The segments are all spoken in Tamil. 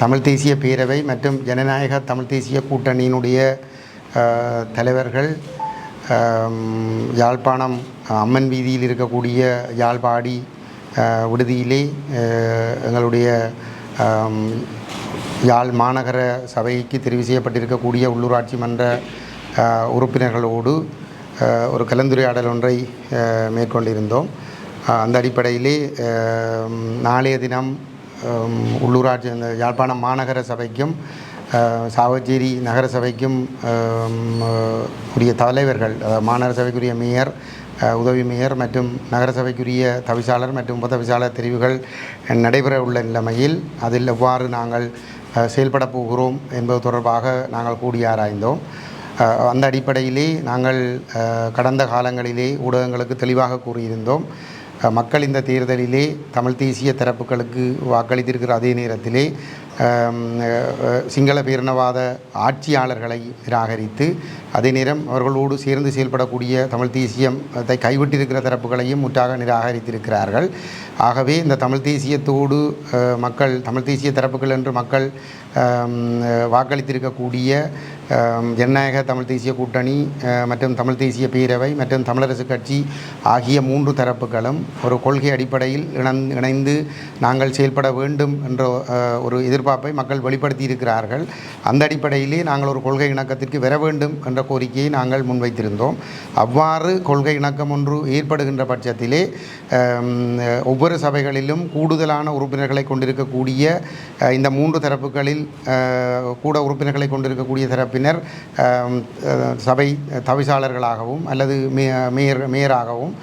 தமிழ் தேசிய பேரவை மற்றும் ஜனநாயக தமிழ் தேசிய கூட்டணியினுடைய தலைவர்கள் யாழ்ப்பாணம் அம்மன் வீதியில் இருக்கக்கூடிய யாழ்ப்பாடி விடுதியிலே எங்களுடைய யாழ் மாநகர சபைக்கு தெரிவு செய்யப்பட்டிருக்கக்கூடிய உள்ளூராட்சி மன்ற உறுப்பினர்களோடு ஒரு கலந்துரையாடல் ஒன்றை மேற்கொண்டிருந்தோம். அந்த அடிப்படையிலே நாளைய தினம் உள்ளூராட்சி அந்த யாழ்ப்பாணம் மாநகர சபைக்கும் சாவச்சேரி நகர சபைக்கும் உரிய தலைவர்கள் அதாவது மாநகர சபைக்குரிய மேயர் உதவி மேயர் மற்றும் நகரசபைக்குரிய தவிசாளர் மற்றும் உபதவிசாளர் தெரிவுகள் நடைபெற உள்ள நிலைமையில் அதில் எவ்வாறு நாங்கள் செயல்பட போகிறோம் என்பது தொடர்பாக நாங்கள் கூடி ஆராய்ந்தோம். அந்த அடிப்படையிலே நாங்கள் கடந்த காலங்களிலே ஊடகங்களுக்கு தெளிவாக கூறியிருந்தோம். மக்கள் இந்த தேர்தலிலே தமிழ் தேசிய தரப்புகளுக்கு வாக்களித்திருக்கிற அதே நேரத்திலே சிங்கள பேரினவாத ஆட்சியாளர்களை நிராகரித்து அதே நேரம் அவர்களோடு சேர்ந்து செயல்படக்கூடிய தமிழ் தேசியத்தை கைவிட்டிருக்கிற தரப்புகளையும் முற்றாக நிராகரித்திருக்கிறார்கள். ஆகவே இந்த தமிழ் தேசியத்தோடு மக்கள் தமிழ் தேசிய தரப்புகள் என்று மக்கள் வாக்களித்திருக்கக்கூடிய ஜனநாயக தமிழ் தேசிய கூட்டணி மற்றும் தமிழ் தேசிய பேரவை மற்றும் தமிழரசு கட்சி ஆகிய மூன்று தரப்புகளும் ஒரு கொள்கை அடிப்படையில் இணந் இணைந்து நாங்கள் செயல்பட வேண்டும் என்ற ஒரு எதிர்ப்பு எதிர்பார்ப்பை மக்கள் வெளிப்படுத்தி இருக்கிறார்கள் அந்த அடிப்படையிலே நாங்கள் ஒரு கொள்கை இணக்கத்திற்கு வர வேண்டும் என்ற கோரிக்கையை நாங்கள் முன்வைத்திருந்தோம். அவ்வாறு கொள்கை இணக்கம் ஒன்று ஏற்படுகின்ற பட்சத்திலே ஒவ்வொரு சபைகளிலும் கூடுதலான உறுப்பினர்களை கொண்டிருக்கக்கூடிய இந்த மூன்று தரப்புகளில் கூட உறுப்பினர்களை கொண்டிருக்கக்கூடிய தரப்பினர் சபை தவிசாளர்களாகவும் அல்லது மே மேயர் மேயராகவும்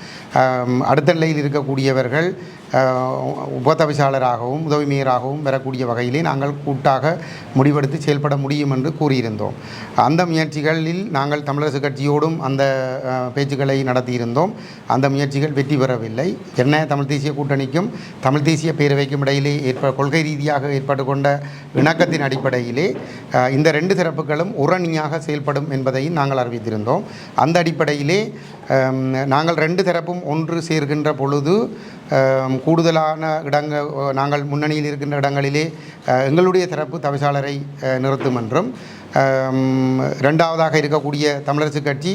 அடுத்த நிலையில் இருக்கக்கூடியவர்கள் உபதவிசாளராகவும் உதவி மேயராகவும் வரக்கூடிய வகையிலே நாங்கள் கூட்டாக முடிவெடுத்து செயல்பட முடியும் என்று கூறியிருந்தோம். அந்த முயற்சிகளில் நாங்கள் தமிழரசு கட்சியோடும் அந்த பேச்சுக்களை நடத்தியிருந்தோம். அந்த முயற்சிகள் வெற்றி பெறவில்லை. என்ன தமிழ் தேசிய கூட்டணிக்கும் தமிழ் தேசிய பேரவைக்கும் இடையிலே ஏற்ப கொள்கை ரீதியாக ஏற்பட்டு கொண்ட இணக்கத்தின் அடிப்படையிலே இந்த ரெண்டு சிறப்புகளும் உரணியாக செயல்படும் என்பதையும் நாங்கள் அறிவித்திருந்தோம். அந்த அடிப்படையிலே நாங்கள் ரெண்டு தரப்பும் ஒன்று சேர்கின்ற பொழுது கூடுதலான இடங்கள் நாங்கள் முன்னணியில் இருக்கின்ற இடங்களிலே எங்களுடைய தரப்பு தவிசாளரை நிறுத்தும் என்றும் ரெண்டாவதாக இருக்கக்கூடிய தமிழரசு கட்சி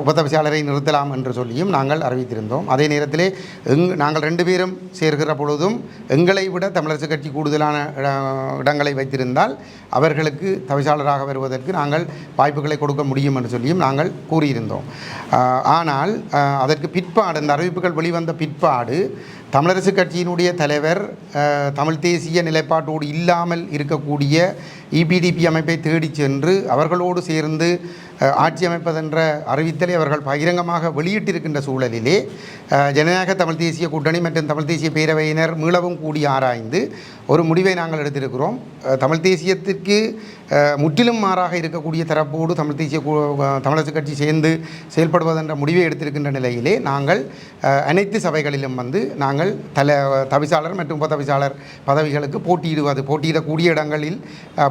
உபதவிசாளரை நிறுத்தலாம் என்று சொல்லியும் நாங்கள் அறிவித்திருந்தோம். அதே நேரத்திலே எங் நாங்கள் ரெண்டு பேரும் சேர்கிற பொழுதும் எங்களை விட தமிழரசு கட்சி கூடுதலான இடங்களை வைத்திருந்தால் அவர்களுக்கு தவிசாளராக வருவதற்கு நாங்கள் வாய்ப்புகளை கொடுக்க முடியும் என்று சொல்லியும் நாங்கள் கூறியிருந்தோம். ஆனால் அதற்கு பிற்பாடு அந்த அறிவிப்புகள் வெளிவந்த பிற்பாடு தமிழரசு கட்சியினுடைய தலைவர் தமிழ் தேசிய நிலைப்பாட்டோடு இல்லாமல் இருக்கக்கூடிய இபிடிபி அமைப்பை தேடி தேடி சென்று அவர்களோடு சேர்ந்து ஆட்சி அமைப்பதென்ற அறிவித்தலை அவர்கள் பகிரங்கமாக வெளியிட்டிருக்கின்ற சூழலிலே ஜனநாயக தமிழ் தேசிய கூட்டணி மற்றும் தமிழ் தேசிய பேரவையினர் மீளவும் கூடி ஆராய்ந்து ஒரு முடிவை நாங்கள் எடுத்திருக்கிறோம். தமிழ் தேசியத்திற்கு முற்றிலும் மாறாக இருக்கக்கூடிய தரப்போடு தமிழ் தேசிய தமிழரசு கட்சி சேர்ந்து செயல்படுவதென்ற முடிவை எடுத்திருக்கின்ற நிலையிலே நாங்கள் அனைத்து சபைகளிலும் வந்து நாங்கள் தல தவிசாளர் மற்றும் உபதவிசாளர் பதவிகளுக்கு போட்டியிடுவது போட்டியிடக்கூடிய இடங்களில்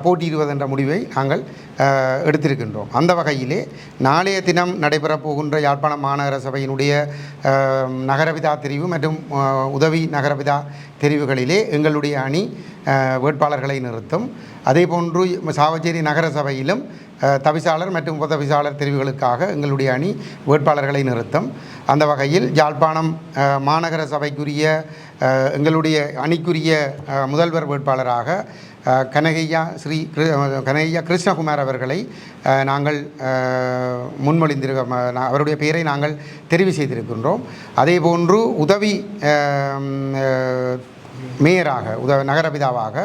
போட்டியிடுவதென்ற முடிவை நாங்கள் எடுத்திருக்கின்றோம். அந்த வகையிலே நாளைய தினம் நடைபெறப் போகின்ற யாழ்ப்பாண மாநகர சபையினுடைய நகரபிதா நகரவிதா தெரிவு மற்றும் உதவி நகரவிதா தெரிவுகளிலே எங்களுடைய அணி வேட்பாளர்களை நிறுத்தும். அதேபோன்று சாவச்சேரி நகர சபையிலும் தவிசாளர் மற்றும் உபதவிசாளர் தெரிவுகளுக்காக எங்களுடைய அணி வேட்பாளர்களை நிறுத்தும். அந்த வகையில் யாழ்ப்பாணம் மாநகர சபைக்குரிய எங்களுடைய அணிக்குரிய முதல்வர் வேட்பாளராக கனகையா ஸ்ரீ கனகையா கிருஷ்ணகுமார் அவர்களை நாங்கள் அஹ், முன்மொழிந்திருக்க அவருடைய பெயரை நாங்கள் தெரிவு செய்திருக்கின்றோம். அதேபோன்று உதவி மேயராக உத நகரபிதாவாக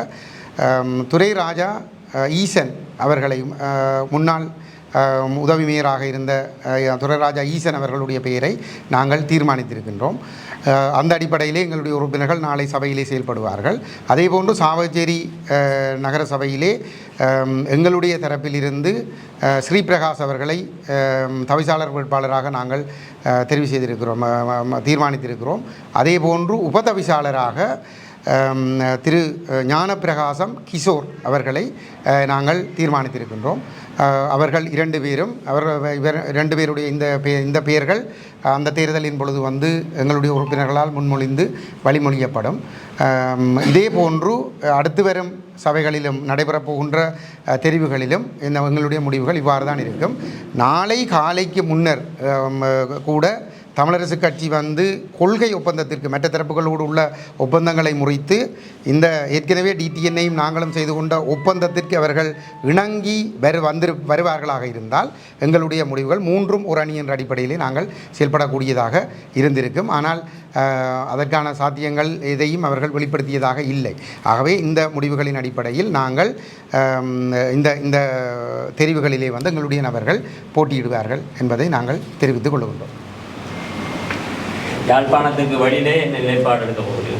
துரைராஜா ஈசன் அவர்களையும் முன்னாள் உதவி மேயராக இருந்த துரைராஜா ஈசன் அவர்களுடைய பெயரை நாங்கள் தீர்மானித்திருக்கின்றோம். அந்த அடிப்படையிலே எங்களுடைய உறுப்பினர்கள் நாளை சபையிலே செயல்படுவார்கள். அதேபோன்று சாவச்சேரி நகர சபையிலே எங்களுடைய தரப்பிலிருந்து ஸ்ரீபிரகாஷ் அவர்களை தவிசாளர் வேட்பாளராக நாங்கள் தெரிவு செய்திருக்கிறோம் தீர்மானித்திருக்கிறோம். அதே போன்று தீர்மானித்திருக்கிறோம் அதேபோன்று உபதவிசாளராக திரு ஞானப்பிரகாசம் கிஷோர் அவர்களை நாங்கள் தீர்மானித்திருக்கின்றோம். அவர்கள் இரண்டு பேரும் அவர் இவர் ரெண்டு பேருடைய இந்த பே இந்த பெயர்கள் அந்த தேர்தலின் பொழுது வந்து எங்களுடைய உறுப்பினர்களால் முன்மொழிந்து வழிமொழியப்படும். இதே போன்று அடுத்து வரும் சபைகளிலும் நடைபெறப் போகின்ற தெரிவுகளிலும் இந்த எங்களுடைய முடிவுகள் இவ்வாறு தான் இருக்கும். நாளை காலைக்கு முன்னர் கூட தமிழரசு கட்சி வந்து கொள்கை ஒப்பந்தத்திற்கு மற்ற தரப்புகளோடு உள்ள ஒப்பந்தங்களை முறித்து இந்த ஏற்கனவே டிடிஎன்னையும் நாங்களும் செய்து கொண்ட ஒப்பந்தத்திற்கு அவர்கள் இணங்கி வரு வந்து வருவார்களாக இருந்தால் எங்களுடைய முடிவுகள் மூன்றும் ஒரு அணி என்ற அடிப்படையிலே நாங்கள் செயல்படக்கூடியதாக இருந்திருக்கும். ஆனால் அதற்கான சாத்தியங்கள் எதையும் அவர்கள் வெளிப்படுத்தியதாக இல்லை. ஆகவே இந்த முடிவுகளின் அடிப்படையில் நாங்கள் இந்த இந்த தெரிவுகளிலே வந்து எங்களுடைய நபர்கள் போட்டியிடுவார்கள் என்பதை நாங்கள் தெரிவித்துக் கொள்கின்றோம். யாழ்ப்பாணத்துக்கு வழியிலே என்ன நிலைப்பாடு எடுக்க போகுது.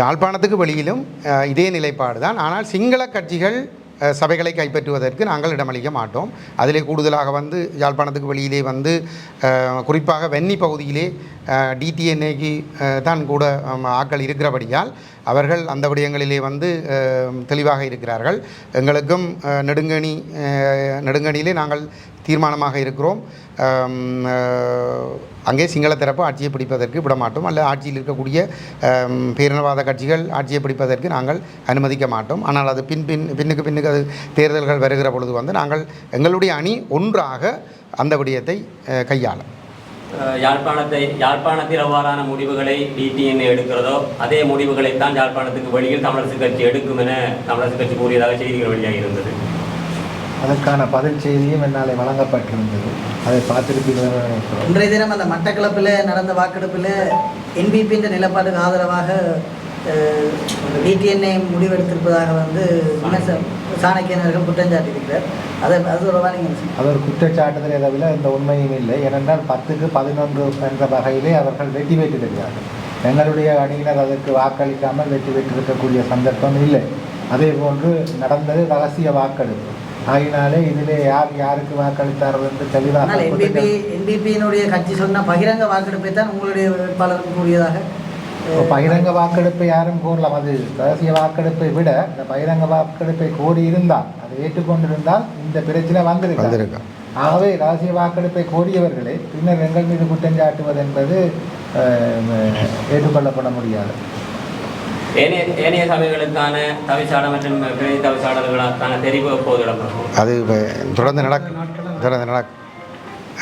யாழ்ப்பாணத்துக்கு வெளியிலும் இதே நிலைப்பாடு தான். ஆனால் சிங்கள கட்சிகள் சபைகளை கைப்பற்றுவதற்கு நாங்கள் இடமளிக்க மாட்டோம். அதிலே கூடுதலாக வந்து யாழ்ப்பாணத்துக்கு வெளியிலே வந்து குறிப்பாக வென்னி பகுதியிலே டிடிஎன்ஏக்கு தான் கூட ஆக்கள் ஆட்கள் இருக்கிறபடியால் அவர்கள் அந்த விடயங்களிலே வந்து தெளிவாக இருக்கிறார்கள். எங்களுக்கும் நெடுங்கணி நெடுங்கணியிலே நாங்கள் தீர்மானமாக இருக்கிறோம். அங்கே சிங்கள தரப்பு ஆட்சியை பிடிப்பதற்கு விட மாட்டோம் அல்ல ஆட்சியில் இருக்கக்கூடிய பேரினவாத கட்சிகள் ஆட்சியை பிடிப்பதற்கு நாங்கள் அனுமதிக்க மாட்டோம். ஆனால் அது பின் பின் பின்னுக்கு பின்னுக்கு அது தேர்தல்கள் வருகிற பொழுது வந்து நாங்கள் எங்களுடைய அணி ஒன்றாக அந்த விடயத்தை கையாளும் யாழ்ப்பாணத்தை யாழ்ப்பாணத்தில் அவ்வாறான முடிவுகளை டிடிஎன் எடுக்கிறதோ அதே முடிவுகளைத்தான் யாழ்ப்பாணத்துக்கு வெளியில் தமிழரசு கட்சி எடுக்கும் என தமிழரசு கட்சி கூறியதாக செய்திகள் வெளியாக இருந்தது. அதற்கான பதில் செய்தியும் என்னாலே வழங்கப்பட்டிருந்தது. அதை பார்த்திருப்பீர்கள்? இன்றைய தினம் அந்த மட்டக்களப்பில் நடந்த வாக்கெடுப்பில் என்பிபின்ற நிலப்பாட்டுக்கு ஆதரவாக டிடிஎன்ஏ முடிவெடுத்திருப்பதாக வந்து விமர்ச சாணக்கியன் அவர்கள் குற்றம் சாட்டியிருக்கிறார். அதை அது தொடர்பாக நீங்கள் அது ஒரு குற்றச்சாட்டுதலை தவிர இந்த உண்மையும் இல்லை. ஏனென்றால் பத்துக்கு பதினொன்று என்ற வகையிலே அவர்கள் வெற்றி பெற்றிருக்கிறார்கள். எங்களுடைய அணியினர் அதற்கு வாக்களிக்காமல் வெற்றி பெற்றிருக்கக்கூடிய சந்தர்ப்பம் இல்லை. அதே போன்று நடந்தது ரகசிய வாக்கெடுப்பு. ஆகினாலே இதிலே யார் யாருக்கு வாக்களித்தார்கள் என்று தெளிவாக என்பிபி என்பிபியினுடைய கட்சி சொன்ன பகிரங்க வாக்கெடுப்பை தான் உங்களுடைய வேட்பாளர் கூறியதாக பகிரங்க வாக்கெடுப்பை யாரும் கூறலாம். அது ரகசிய வாக்கெடுப்பை விட இந்த பகிரங்க வாக்கெடுப்பை கோரி இருந்தால் அதை ஏற்றுக்கொண்டிருந்தால் இந்த பிரச்சனை வந்திருக்கு? ஆகவே ரகசிய வாக்கெடுப்பை கோரியவர்களே பின்னர் எங்கள் மீது குற்றம் சாட்டுவது என்பது அஹ், ஏற்றுக்கொள்ளப்பட முடியாது. ஏனைய ஏனைய சபைகளுக்கான தவிசாளர் மற்றும் பிரதி தவிசாளர்களுக்கான தெரிவு எப்போது இடம்பெறும்? அது தொடர்ந்து நடக்கும் தொடர்ந்து நடக்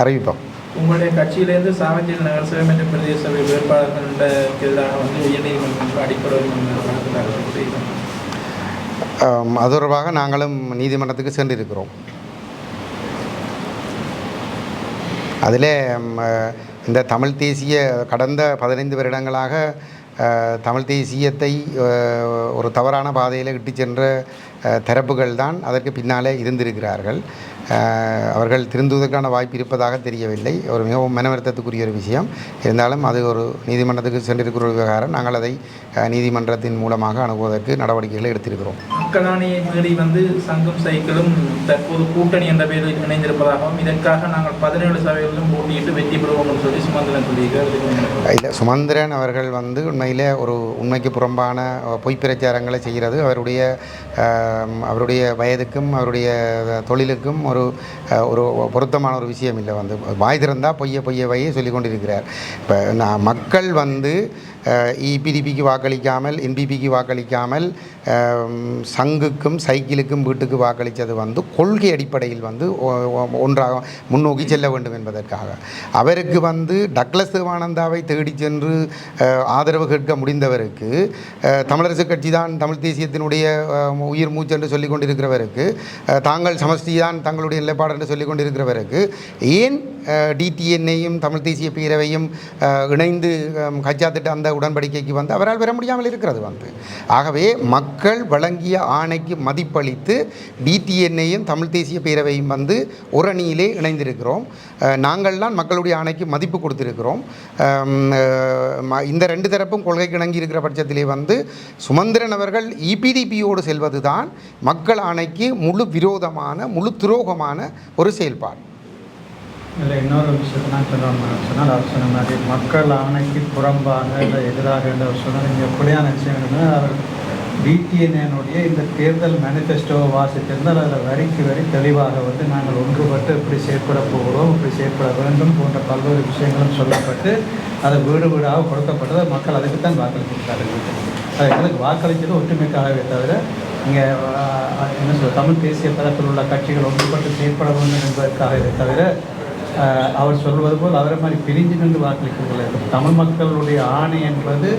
அறிவிப்போம். உங்களுடைய கட்சியிலேருந்து சாவஞ்சில் நகரசபை மற்றும் பிரதேச சபை வேட்பாளர்களுக்கு எதிராக வந்து உயர்நீதிமன்றம் அடிப்படை வழக்கு தாக்கல் செய்தோம் ஆம், அது தொடர்பாக நாங்களும் நீதிமன்றத்துக்கு சென்றிருக்கிறோம். அதில் இந்த தமிழ் தேசிய கடந்த பதினைந்து வருடங்களாக தமிழ் தேசியத்தை ஒரு தவறான பாதையில் இட்டு சென்ற தரப்புகள் தான் அதற்கு பின்னாலே இருந்திருக்கிறார்கள். அவர்கள் திருந்துவதற்கான வாய்ப்பு இருப்பதாக தெரியவில்லை. ஒரு மிகவும் மனவருத்தத்துக்குரிய ஒரு விஷயம். இருந்தாலும் அது ஒரு நீதிமன்றத்துக்கு சென்றிருக்கிற ஒரு விவகாரம். நாங்கள் அதை நீதிமன்றத்தின் மூலமாக அணுகுவதற்கு நடவடிக்கைகளை எடுத்திருக்கிறோம். மக்களாணியை மீறி வந்து சங்கம் சைக்கிளும் தற்போது கூட்டணி என்ற பெயரில் இணைந்திருப்பதாகவும் இதற்காக நாங்கள் பதினேழு சபைகளிலும் போட்டியிட்டு வெற்றி பெறுவோம் சொல்லி சுமந்திரன் இல்லை சுமந்திரன் அவர்கள் வந்து உண்மையில் ஒரு உண்மைக்கு புறம்பான பொய் பிரச்சாரங்களை செய்கிறது. அவருடைய அவருடைய வயதுக்கும் அவருடைய தொழிலுக்கும் ஒரு ஒரு பொருத்தமான ஒரு விஷயம் இல்லை. வந்து வாய் திறந்தால் பொய்ய பொய்ய வையே சொல்லி கொண்டிருக்கிறார் இப்போ நான் மக்கள் வந்து இபிடிபிக்கு வாக்களிக்காமல் என்பிபிக்கு வாக்களிக்காமல் சங்குக்கும் சைக்கிளுக்கும் வீட்டுக்கு வாக்களித்தது வந்து கொள்கை அடிப்படையில் வந்து ஒன்றாக முன்னோக்கி செல்ல வேண்டும் என்பதற்காக. அவருக்கு வந்து டக்ளஸ் தேவானந்தாவை தேடி சென்று ஆதரவு கேட்க முடிந்தவருக்கு தமிழரசு கட்சி தான் தமிழ் தேசியத்தினுடைய உயிர் மூச்சு என்று சொல்லிக் கொண்டிருக்கிறவருக்கு தாங்கள் சமஷ்டி தான் தங்களுடைய நிலைப்பாடு என்று சொல்லிக் கொண்டிருக்கிறவருக்கு ஏன் டிடிஎன்னையும் தமிழ் தேசிய பேரவையும் இணைந்து கச்சா திட்ட அந்த உடன்படிக்கைக்கு வந்து அவரால் பெற முடியாமல் இருக்கிறது வந்து. ஆகவே மக்கள் வழங்கிய ஆணைக்கு மதிப்பளித்து டிடிஎன்ஏயும் தமிழ் தேசிய பேரவையும் வந்து ஒரு அணியிலே இணைந்திருக்கிறோம் நாங்கள்லாம் மக்களுடைய ஆணைக்கு மதிப்பு கொடுத்திருக்கிறோம். இந்த ரெண்டு தரப்பும் கொள்கைக்கு இணங்கி இருக்கிற பட்சத்திலே வந்து சுமந்திரன் அவர்கள் இபிடிபியோடு செல்வது தான் மக்கள் ஆணைக்கு முழு விரோதமான முழு துரோகமான ஒரு செயல்பாடு. இல்லை இன்னொரு விஷயத்தை நான் சொல்லணும் சொன்னால் அவர் சொன்ன மாதிரி மக்கள் ஆணைக்கு புறம்பாக இல்லை எதிராக என்று அவர் சொன்னார். இங்கே எப்படியான விஷயம் என்னன்னா அவர் பிடிஎன்ஏனுடைய இந்த தேர்தல் மேனிஃபெஸ்டோவை வாசித்திருந்தால் அதில் வரிக்கு வரி தெளிவாக வந்து நாங்கள் ஒன்றுபட்டு இப்படி செயற்பட போகிறோம் இப்படி செயற்பட வேண்டும் போன்ற பல்வேறு விஷயங்களும் சொல்லப்பட்டு அதை வீடு வீடாக கொடுக்கப்பட்டதை. மக்கள் அதுக்கு தான் வாக்களித்திருக்கார்கள் அது எங்களுக்கு வாக்களித்தது ஒற்றுமைக்காகவே தவிர இங்கே என்ன சொல்ல தமிழ் தேசிய தரத்தில் உள்ள கட்சிகள் ஒன்றுபட்டு செயற்பட வேண்டும் என்பதற்காகவே தவிர அவர் சொல்வது போல் அவரை மாதிரி பிரிஞ்சு நின்று வாக்களிக்கிறதில்லை தமிழ் மக்களுடைய ஆணை என்பது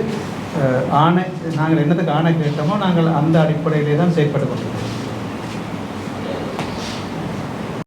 ஆணை நாங்கள் என்னத்துக்கு ஆணை கேட்டோமோ நாங்கள் அந்த அடிப்படையிலே தான் செயற்பட்டு கொண்டிருக்கிறோம்.